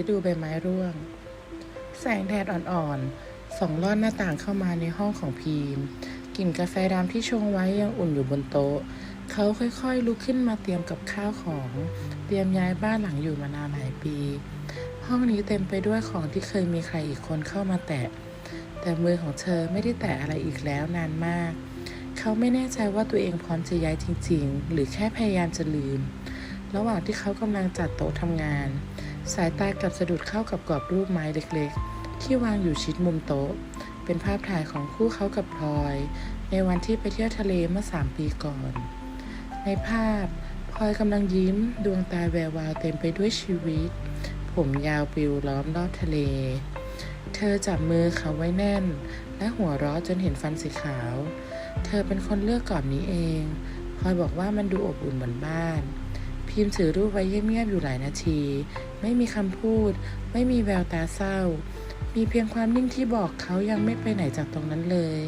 ฤดูใบไม้ร่วง แสงแดดอ่อนๆส่องลอดหน้าต่างเข้ามาในห้องของพีม กลิ่นกาแฟดำที่ชงไว้ยังอุ่นอยู่บนโต๊ะ เขาค่อยๆลุกขึ้นมาเตรียมกับข้าวของ เตรียมย้ายบ้านหลังอยู่มานานหลายปี ห้องนี้เต็มไปด้วยของที่เคยมีใครอีกคนเข้ามาแตะ แต่มือของเธอไม่ได้แตะอะไรอีกแล้วนานมาก เขาไม่แน่ใจว่าตัวเองพร้อมจะย้ายจริง ๆ หรือแค่พยายามจะลืมระหว่างที่เขากำลังจัดโต๊ะทำงาน สายตากลับสะดุดเข้ากับกรอบรูปไม้เล็กๆ ที่วางอยู่ชิดมุมโต๊ะ เป็นภาพถ่ายของคู่เขากับพลอย ในวันที่ไปเที่ยวทะเลเมื่อสามปีก่อน ในภาพพลอยกำลังยิ้มดวงตาแวววาวเต็มไปด้วยชีวิต ผมยาวปลิวล้อมรอบทะเล เธอจับมือเขาไว้แน่น และหัวเราะจนเห็นฟันสีขาว เธอเป็นคนเลือกกรอบนี้เองพลอยบอกว่ามันดูอบอุ่นเหมือนบ้าน พิมพ์ถือรูปไว้เงียบๆอยู่หลายนาที ไม่มีคำพูด ไม่มีแววตาเศร้า มีเพียงความนิ่งที่บอกเขายังไม่ไปไหนจากตรงนั้นเลย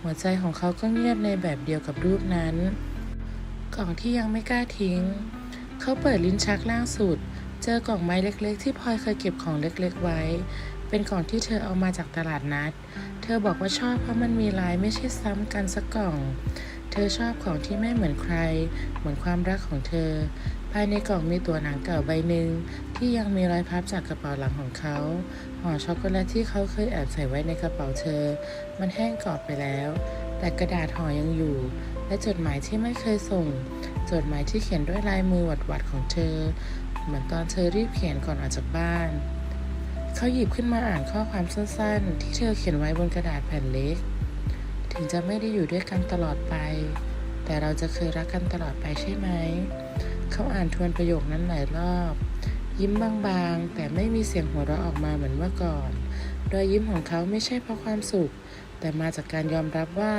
หัวใจของเขาก็เงียบในแบบเดียวกับรูปนั้น กล่องที่ยังไม่กล้าทิ้ง เขาเปิดลิ้นชักล่างสุด เจอกล่องไม้เล็กๆ ที่พลอยเคยเก็บของเล็กๆไว้ เป็นกล่องที่เธอเอามาจากตลาดนัด เธอบอกว่าชอบเพราะมันมีลายไม่ใช่ซ้ำกันสักกล่อง ธอชอบของที่ไม่เหมือนใคร เหมือนความรักของเธอ ภายในกล่องมีตัวหนังเก่าใบหนึ่งที่ยังมีรอยพับจากกระเป๋าหลังของเขาห่อช็อกโกแลตที่เขาเคยแอบใส่ไว้ในกระเป๋าเธอ มันแห้งกรอบไปแล้ว แต่กระดาษห่อยังอยู่ และจดหมายที่ไม่เคยส่ง จดหมายที่เขียนด้วยลายมือหวัดๆของเธอ เหมือนตอนเธอรีบเขียนก่อนออกจากบ้าน เขาหยิบขึ้นมาอ่านข้อความสั้นๆ ที่เธอเขียนไว้บนกระดาษแผ่นเล็ก ถึงจะไม่ได้อยู่ด้วยกันตลอดไป แต่เราจะเคยรักกันตลอดไปใช่ไหม เขาอ่านทวนประโยคนั้นหลายรอบ ยิ้มบางๆ แต่ไม่มีเสียงหัวเราะออกมาเหมือนเมื่อก่อน รอยยิ้มของเขาไม่ใช่เพราะความสุข แต่มาจากการยอมรับว่า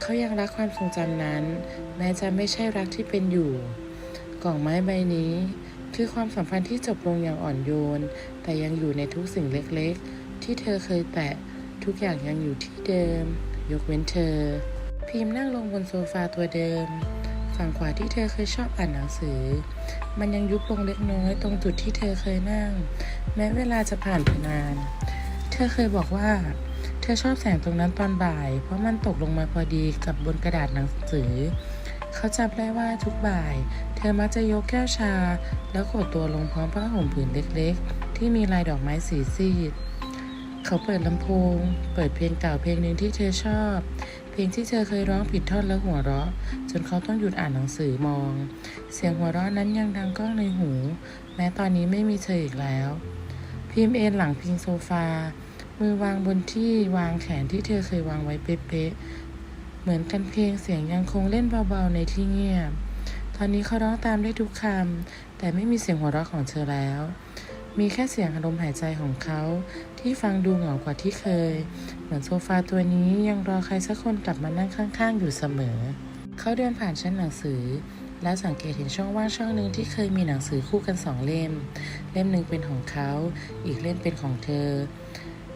เขายังรักความทรงจำนั้น แม้จะไม่ใช่รักที่เป็นอยู่ กล่องไม้ใบนี้ คือความสัมพันธ์ที่จบลงอย่างอ่อนโยน แต่ยังอยู่ในทุกสิ่งเล็กๆ ที่เธอเคยแตะทุกอย่างยังอยู่ที่เดิม ยกเว้นเธอ พิมพ์นั่งลงบนโซฟาตัวเดิม ฝั่งขวาที่เธอเคยชอบอ่านหนังสือ มันยังยุบลงเล็กน้อยตรงจุดที่เธอเคยนั่ง แม้เวลาจะผ่านไปนาน เธอเคยบอกว่า เธอชอบแสงตรงนั้นตอนบ่าย เพราะมันตกลงมาพอดีกับบนกระดาษหนังสือ เขาจำได้ว่าทุกบ่าย เธอมักจะยกแก้วชา แล้วกดตัวลงพร้อมผ้าห่มผืนเล็กๆ ที่มีลายดอกไม้สีซีด เขาเปิดลำโพง เปิดเพลงเก่าเพลงหนึ่งที่เธอชอบ เพลงที่เธอเคยร้องผิดท่อนแล้วหัวเราะ จนเขาต้องหยุดอ่านหนังสือมอง เสียงหัวเราะนั้นยังดังก้องในหู แม้ตอนนี้ไม่มีเธออีกแล้ว พิมเอนหลังพิงโซฟา มือวางบนที่วางแขนที่เธอเคยวางไว้เป๊ะๆ เหมือนกันเพลงเสียงยังคงเล่นเบาๆในที่เงียบ ตอนนี้เขาร้องตามได้ทุกคำแต่ไม่มีเสียงหัวเราะของเธอแล้ว มีแค่เสียงอารมหายใจของเขาที่ฟังดูเหงากว่าที่เคย เหมือนโซฟาตัวนี้ยังรอใครสักคนกลับมานั่งข้างๆ อยู่เสมอ เขาเดินผ่านชั้นหนังสือ แล้วสังเกตเห็นช่องว่างช่องหนึ่งที่เคยมีหนังสือคู่กันสองเล่ม เล่มหนึ่งเป็นของเขา อีกเล่มเป็นของเธอ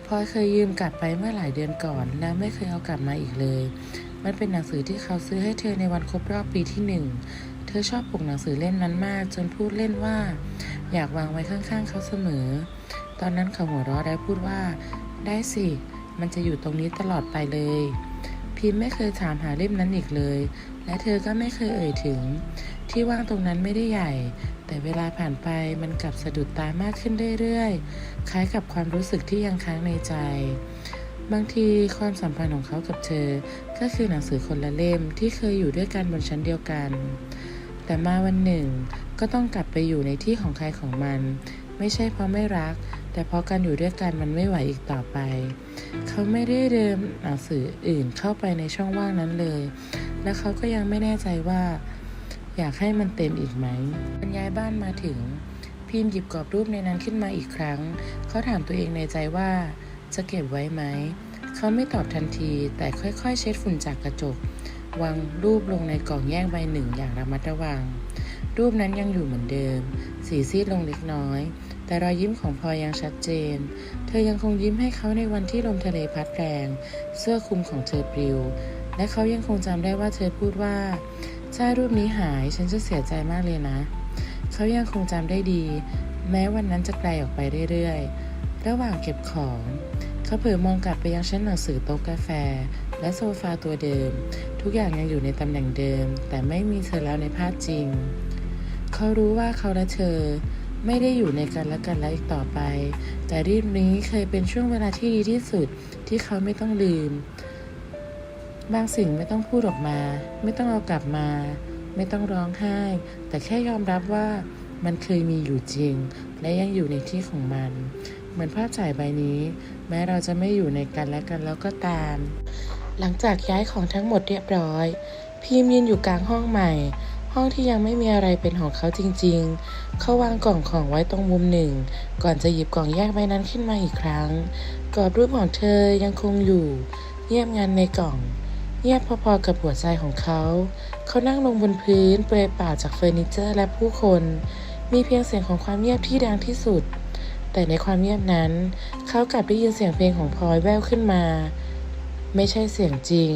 พลอยเคยยืมกลับไปเมื่อหลายเดือนก่อน แล้วไม่เคยเอากลับมาอีกเลย มันเป็นหนังสือที่เขาซื้อให้เธอในวันครบรอบปีที่หนึ่ง เธอชอบปกหนังสือเล่มนั้นมาก จนพูดเล่นว่า อยากวางไว้ข้างๆเขาเสมอ ตอนนั้นเขาหัวเราะและพูดว่า ได้สิ มันจะอยู่ตรงนี้ตลอดไปเลย พิมพ์ไม่เคยถามหาเล่มนั้นอีกเลย และเธอก็ไม่เคยเอ่ยถึง ที่ว่างตรงนั้นไม่ได้ใหญ่ แต่เวลาผ่านไปมันกลับสะดุดตามากขึ้นเรื่อยๆ คล้ายกับความรู้สึกที่ยังค้างในใจบางทีความสัมพันธ์ของเขากับเธอ ก็คือหนังสือคนละเล่มที่เคยอยู่ด้วยกันบนชั้นเดียวกัน แต่มาวันหนึ่งก็ต้องกลับไปอยู่ในที่ของใครของมัน ไม่ใช่เพราะไม่รัก แต่เพราะการอยู่ด้วยกันมันไม่ไหวอีกต่อไป เขาไม่ได้เดิมหนังสืออื่นเข้าไปในช่องว่างนั้นเลย และเขาก็ยังไม่แน่ใจว่า อยากให้มันเต็มอีกไหมบรรยายบ้านมาถึง พิมพ์หยิบกรอบรูปในนั้นขึ้นมาอีกครั้ง เขาถามตัวเองในใจว่าจะเก็บไว้ไหม เขาไม่ตอบทันทีแต่ค่อยๆ เช็ดฝุ่นจากกระจก วางรูปลงในกล่องแยกใบหนึ่งอย่างระมัดระวัง รูปนั้นยังอยู่เหมือนเดิม สีซีดลงเล็กน้อย แต่รอยยิ้มของพลอยยังชัดเจน เธอยังคงยิ้มให้เขาในวันที่ลมทะเลพัดแรง เสื้อคลุมของเธอปลิว และเขายังคงจำได้ว่าเธอพูดว่าถ้ารูปนี้หายฉันจะเสียใจมากเลยนะ เขายังคงจำได้ดี แม้วันนั้นจะไกลออกไปเรื่อยๆ ระหว่างเก็บของ เขาเผลอมองกลับไปยังชั้นหนังสือโต๊ะกาแฟ และโซฟาตัวเดิม ทุกอย่างยังอยู่ในตำแหน่งเดิม แต่ไม่มีเธอแล้วในภาพจริง เขารู้ว่าเขาและเธอไม่ได้อยู่ในกันและกันแล้วอีกต่อไป แต่รีบนี้เคยเป็นช่วงเวลาที่ดีที่สุดที่เขาไม่ต้องลืม บางสิ่งไม่ต้องพูดออกมา ไม่ต้องเอากลับมา ไม่ต้องร้องไห้ แต่แค่ยอมรับว่ามันเคยมีอยู่จริง และยังอยู่ในที่ของมัน เหมือนภาพถ่ายใบนี้ แม้เราจะไม่อยู่ในกันและกันแล้วก็ตาม หลังจากย้ายของทั้งหมดเรียบร้อยพีมยืนอยู่กลางห้องใหม่ ห้องที่ยังไม่มีอะไรเป็นของเขาจริงๆ เขาวางกล่องของไว้ตรงมุมหนึ่ง ก่อนจะหยิบกล่องแยกใบนั้นขึ้นมาอีกครั้ง กรอบรูปของเธอยังคงอยู่ เงียบงันในกล่อง เงียบพอๆกับหัวใจของเขา เขานั่งลงบนพื้นเปลือยเปล่าจากเฟอร์นิเจอร์และผู้คน มีเพียงเสียงของความเงียบที่ดังที่สุด แต่ในความเงียบนั้น เขากลับได้ยินเสียงเพลงของพลอยแว่วขึ้นมา ไม่ใช่เสียงจริง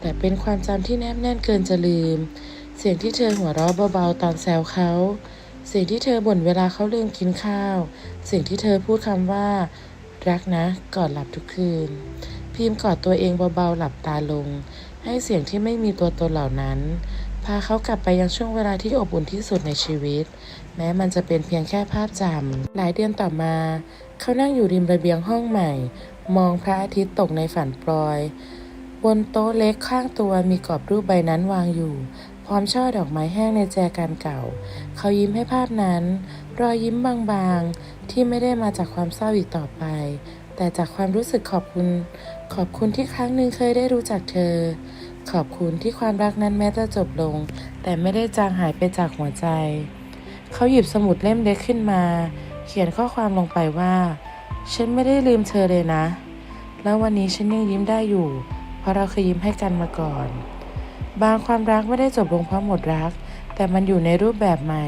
แต่เป็นความจำที่แนบแน่นเกินจะลืม เสียงที่เธอหัวเราะเบาๆตอนแซวเขาเสียงที่เธอบ่นเวลาเขาลืมกินข้าว เสียงที่เธอพูดคำว่า รักนะก่อนหลับทุกคืน พิมพ์กอดตัวเองเบาๆหลับตาลง ให้เสียงที่ไม่มีตัวตนเหล่านั้น พาเขากลับไปยังช่วงเวลาที่อบอุ่นที่สุดในชีวิต แม้มันจะเป็นเพียงแค่ภาพจำหลายเดือนต่อมา เขานั่งอยู่ริมระเบียงห้องใหม่ มองพระอาทิตย์ตกในฝันโปรยบนโต๊ะเล็กข้างตัวมีกรอบรูปใบนั้นวางอยู่ พร้อมช่อดอกไม้แห้งในแจกันเก่า เขายิ้มให้ภาพนั้น รอยยิ้มบางๆ ที่ไม่ได้มาจากความเศร้าอีกต่อไป แต่จากความรู้สึกขอบคุณ ขอบคุณที่ครั้งหนึ่งเคยได้รู้จักเธอ ขอบคุณที่ความรักนั้นแม้จะจบลง แต่ไม่ได้จางหายไปจากหัวใจ เขาหยิบสมุดเล่มเล็กขึ้นมา เขียนข้อความลงไปว่า ฉันไม่ได้ลืมเธอเลยนะ แล้ววันนี้ฉันยังยิ้มได้อยู่ เพราะเราเคยยิ้มให้กันมาก่อน บางความรักไม่ได้จบลงเพราะหมดรัก แต่มันอยู่ในรูปแบบใหม่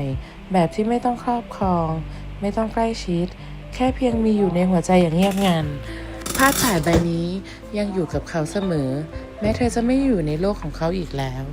แบบที่ไม่ต้องครอบครอง ไม่ต้องใกล้ชิด แค่เพียงมีอยู่ในหัวใจอย่างเงียบงันภาพถ่ายใบนี้ยังอยู่กับเขาเสมอ แม้เธอจะไม่อยู่ในโลกของเขาอีกแล้ว